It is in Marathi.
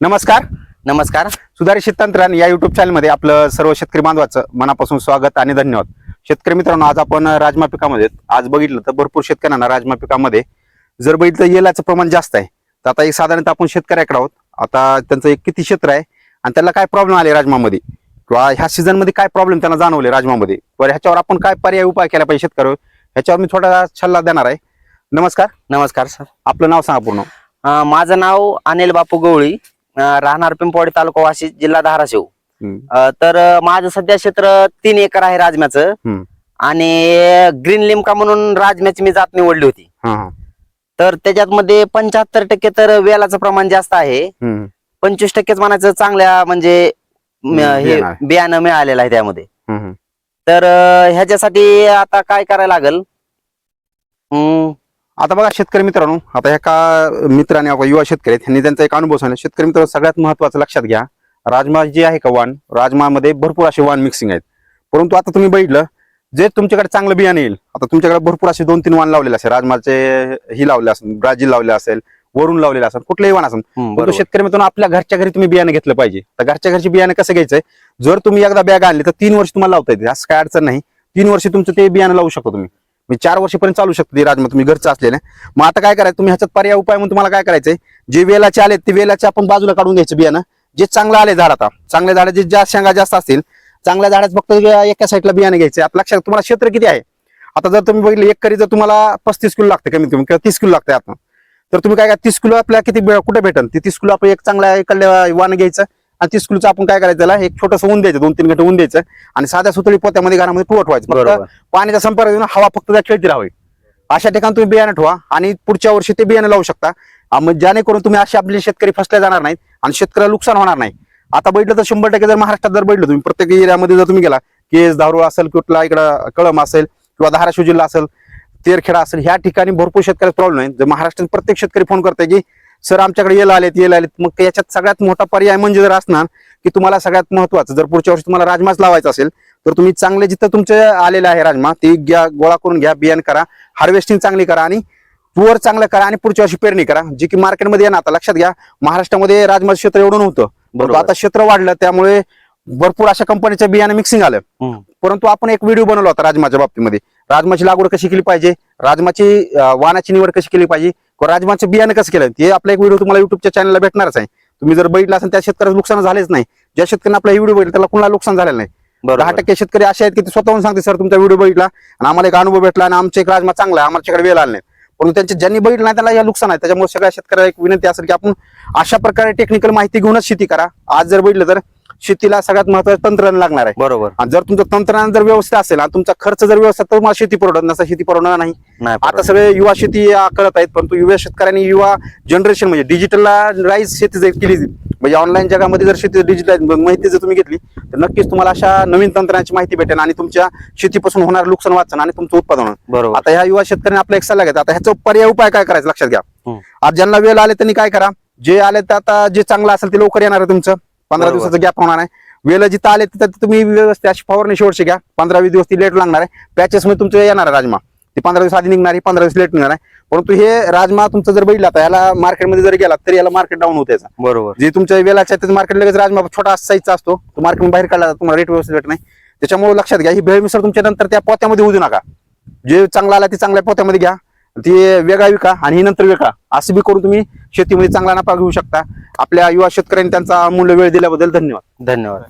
नमस्कार. नमस्कार. सुधारित शेततंत्रज्ञान या युट्यूब चॅनलमध्ये आपलं सर्व शेतकरी बांधवाचं मनापासून स्वागत आणि धन्यवाद. शेतकरी मित्रांनो आज आपण राजमा पिकामध्ये आज बघितलं तर भरपूर शेतकऱ्यांना राजमा पिकामध्ये जर बघितलं येलाचं प्रमाण जास्त आहे. तर आता एक साधारणतः आपण शेतकऱ्याकडे आहोत. आता त्यांचं एक किती क्षेत्र आहे आणि त्याला काय प्रॉब्लेम आले राजमामध्ये? किंवा ह्या सीझनमध्ये काय प्रॉब्लेम त्यांना जाणवले राजमामध्ये? बरं ह्याच्यावर आपण काय पर्याय उपाय केला पाहिजे शेतकऱ्यावर? ह्याच्यावर मी थोडा सल्ला देणार आहे. नमस्कार. नमस्कार सर. आपलं नाव सांगा पूर्ण. माझं नाव अनिल बापू गवळी. राहणार पिंपवाडी तालुका वाशी जिल्हा धाराशिव. तर माझं सध्या क्षेत्र तीन एकर आहे राजम्याचं. आणि ग्रीन लिमका म्हणून राजम्याची मी जात निवडली होती. तर त्याच्यात मध्ये पंच्याहत्तर टक्के तर वेलाचं प्रमाण जास्त आहे. पंचवीस टक्केच म्हणायचं चांगल्या म्हणजे हे बियाणं मिळालेलं आहे त्यामध्ये. तर ह्याच्यासाठी आता काय करायला लागल? आता बघा शेतकरी मित्रांनो आता एका मित्राने आपला युवा शेतकरी त्यांनी त्यांचा एक अनुभव सांगितला. शेतकरी मित्र सगळ्यात महत्वाचं लक्षात घ्या राजमा जे आहे का वाण राजमामध्ये भरपूर असे वाण मिक्सिंग आहेत. परंतु आता तुम्ही बघितलं जे तुमच्याकडे चांगलं बियाणं येईल आता तुमच्याकडे भरपूर असे दोन तीन वाण लावलेले असेल राजमाचे ही लावले असेल ब्राझील लावले असेल वरून लावलेले असेल कुठलेही वाण असेल परंतु. शेतकरी मित्रांनो आपल्या घरच्या घरी तुम्ही बियाणं घेतलं पाहिजे. तर घरच्या घरची बियाणं कसं घ्यायचंय जर तुम्ही एकदा बॅग आणली तर तीन वर्ष तुम्हाला लावता येते असं काय अडचण नाही. तीन वर्ष तुमचं ते बियाणं लावू शकतो तुम्ही. म्हणजे चार वर्षपर्यंत चालू शकतो राजमा तुम्ही घरचं असलेलं मग आता काय करायचं? तुम्ही ह्याच्यात पर्याय उपाय म्हणून तुम्हाला काय करायचंय? जे वेलाचे आले ते वेलाचे आपण बाजूला काढून घ्यायचं बियाणं. जे चांगलं आले झाड आता. चांगल्या झाडाचे ज्या शेंगा जास्त असतील चांगल्या झाडाचं फक्त एका साईडला बियाणं घ्यायचं आता लक्षात तुम्हाला क्षेत्र किती आहे? आता जर तुम्ही बघितलं एक करी जर तुम्हाला पस्तीस किलो लागते कमीत कमी किंवा तीस किलो लागते आता. तर तुम्ही काय काय तीस किलो आपल्या किती कुठे भेटन? ते तीस किलो आपण एक चांगल्या इकडल्या वाण घ्यायचं. आणि तीस किलोचं आपण काय करायचं त्याला एक छोटंसं ऊन द्यायचं दोन तीन घंटे ऊन द्यायचं आणि साध्या सुतळी पोत्यामध्ये घरामध्ये ठेवत ठेवायचं. फक्त बरोबर. पाण्याचा संपर्क देऊन हवा फक्त त्या खेळती राहावी. अशा ठिकाणी तुम्ही बियाणं ठेवा आणि पुढच्या वर्षी ते बियाणं लावू शकता. अं, मग जेणेकरून तुम्ही असे आपले शेतकरी फसले जाणार नाहीत आणि शेतकऱ्याला नुकसान होणार नाही. आता बैठलं तर शंभर टक्के जर महाराष्ट्रात जर बैठलं तुम्ही प्रत्येक एरियामध्ये जर तुम्ही गेला केस धारूळ असेल कुठला इकडं कळम असेल किंवा धाराशिव जिल्हा असेल तेरखेडा असेल ह्या ठिकाणी भरपूर शेतकऱ्याचा प्रॉब्लेम आहे. जर महाराष्ट्रात प्रत्येक शेतकरी फोन करते की सर आमच्याकडे येला आलेत येला आलेत. मग याच्यात सगळ्यात मोठा पर्याय म्हणजे जर असणार की तुम्हाला सगळ्यात महत्वाचं जर पुढच्या वर्षी तुम्हाला राजमाच लावायचा असेल तर तुम्ही चांगले जिथं तुमचे आलेले आहे राजमा ते घ्या गोळा करून घ्या बियाण करा हार्वेस्टिंग चांगली करा आणि पुअर चांगलं करा आणि पुढच्या वर्षी पेरणी करा. जी की मार्केटमध्ये ना आता लक्षात घ्या महाराष्ट्रामध्ये राजमा क्षेत्र एवढं नव्हतं. आता क्षेत्र वाढलं त्यामुळे भरपूर अशा कंपनीच्या बियाणं मिक्सिंग आलं. परंतु आपण एक व्हिडिओ बनवला होता राजमाच्या बाबतीमध्ये. राजमाची लागवड कशी केली पाहिजे? राजमाची अं, वाणाची निवड कशी केली पाहिजे? राजमाचं बियाणं कसं केलं? ते आपला एक व्हिडिओ तुम्हाला युट्यूबच्या चॅनलला भेटणारच आहे. तुम्ही जर बघितलं असेल त्या शेतकऱ्याचं नुकसान झालेच नाही. ज्या शेतकऱ्यांना आपला व्हिडिओ बघितला त्याला कुणाला नुकसान झालेलं नाही? दहा टक्के शेतकरी असे आहेत की ते स्वतःहून सांगते सर तुमचा व्हिडिओ बघितला आणि आम्हाला एक अनुभव भेटला आणि आमचा एक राजमा चांगला आहे आमच्याकडे वेळ आला नाही. पण त्यांच्या ज्यांनी बघितलं नाही त्याला या नुकसान आहे. त्याच्यामुळे सगळ्या शेतकऱ्याला एक विनंती असेल की आपण अशा प्रकारे टेक्निकल माहिती घेऊनच शेती करा. आज जर बघितलं तर शेतीला सगळ्यात महत्वाचं तंत्रज्ञान लागणार आहे. बरोबर. आणि जर तुमचं तंत्रज्ञान जर व्यवस्थित असेल आणि तुमचा खर्च जर व्यवस्थित तर तुम्हाला शेती परवडत नसता शेती परवडणार नाही. आता. सगळे युवा शेती करत आहेत परंतु युवा शेतकऱ्यांनी युवा जनरेशन म्हणजे डिजिटलाइज शेती जर केली म्हणजे ऑनलाईन जगामध्ये जर शेती डिजिटल माहिती जर तुम्ही घेतली तर नक्कीच तुम्हाला अशा नवीन तंत्राची माहिती भेटेल आणि तुमच्या शेतीपासून होणार नुकसान वाचन आणि तुमचं उत्पादन होणार. बरोबर. आता ह्या युवा शेतकऱ्यांनी आपला एक सल्ला घेतात आता ह्याचा पर्याय उपाय काय करायचं लक्षात घ्या. आज ज्यांना वेळ आले त्यांनी काय करा. जे आले तर आता जे चांगलं असेल ते लवकर येणार आहे तुमचं. पंधरा. दिवसाचा गॅप होणार आहे. वेळ जिथं आले तिथं तुम्ही व्यवस्थित अशी फवारणी शेवटची घ्या. पंधरा वीस दिवस ती लेट लागणार आहे. पॅचेस मध्ये तुमचं येणार आहे राजमा. ते पंधरा दिवस आधी निघणार आहे पंधरा दिवस लेट निघणार आहे. परंतु हे राजमा तुमचं जर बघितलं आता याला मार्केटमध्ये जर गेला तरी याला मार्केट डाऊन होते बरोबर. जे तुमच्या वेलाच्या त्याचं मार्केट लगेच राजमा छोटा साईजचा असतो. तो मार्केट बाहेर काढला तुम्हाला रेट व्यवस्थित भेट नाही. त्याच्यामुळे लक्षात घ्या ही भेळ मिसळ तुमच्या नंतर त्या पोत्यामध्ये होऊ देऊ नका. जे चांगला आला ते चांगल्या पोत्यामध्ये घ्या. ती वेगळा विका आणि ही नंतर विका असं बी करून तुम्ही शेतीमध्ये चांगला नफा घेऊ शकता. आपल्या युवा शेतकऱ्यांनी त्यांचा अमूल्य वेळ दिल्याबद्दल धन्यवाद. धन्यवाद.